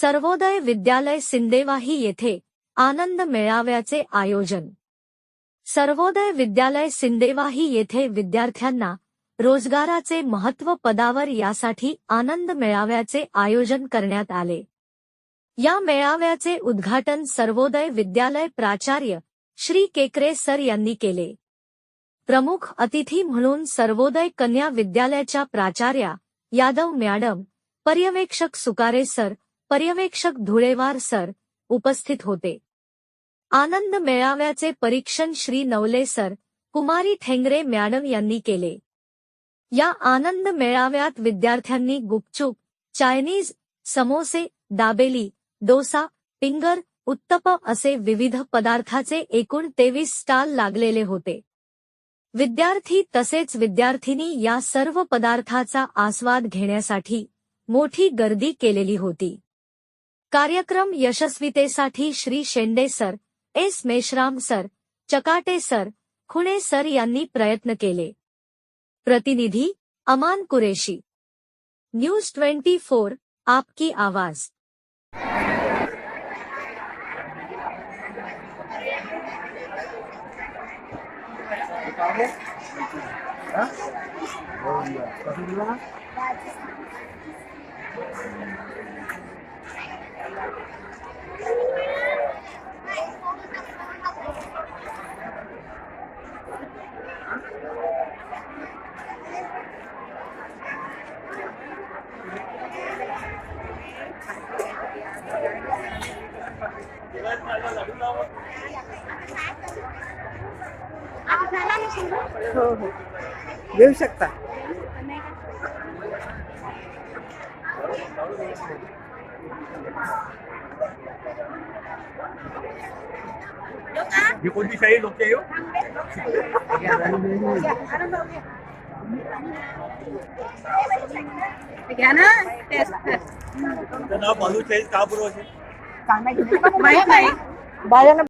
सर्वोदय विद्यालय सिंदेवाही येथे आनंद मेळाव्याचे आयोजन. सर्वोदय विद्यालय सिंदेवाही येथे विद्यार्थ्यांना रोजगाराचे महत्त्व पदावर यासाठी आनंद मेळाव्याचे आयोजन करण्यात आले. या मेळाव्याचे उद्घाटन सर्वोदय विद्यालय प्राचार्य श्री केकरे सर यांनी केले. प्रमुख अतिथी म्हणून सर्वोदय कन्या विद्यालयाच्या प्राचार्या यादव मॅडम पर्यवेक्षक सुकारे सर पर्यवेक्षक धुळेवार सर उपस्थित होते. आनंद मेळाव्याचे परीक्षण श्री नवले सर कुमारी ठेंगरे मॅडम यांनी केले. या आनंद मेळाव्यात विद्यार्थ्यांनी गुपचूप चायनीज समोसे दाबेली डोसा पिंगर उत्तप असे विविध पदार्थाचे एकूण तेवीस स्टॉल लागलेले होते. विद्यार्थी तसेच विद्यार्थिनी या सर्व पदार्थाचा आस्वाद घेण्यासाठी मोठी गर्दी केलेली होती. कार्यक्रम यशस्वीतेसाठी Shri Shende sir, S Meshram sir, Chakate sir, Khune sir यांनी प्रयत्न केले. प्रतिनिधी, Aman Qureshi. News twenty four, आपकी आवाज़. हो हो घेऊ शकता Yung kundi sa'yo, look sa'yo. Bigyan na. Test, test. Ito na, balut sa'yo, kabro. Kamay, kamay. Bayan na.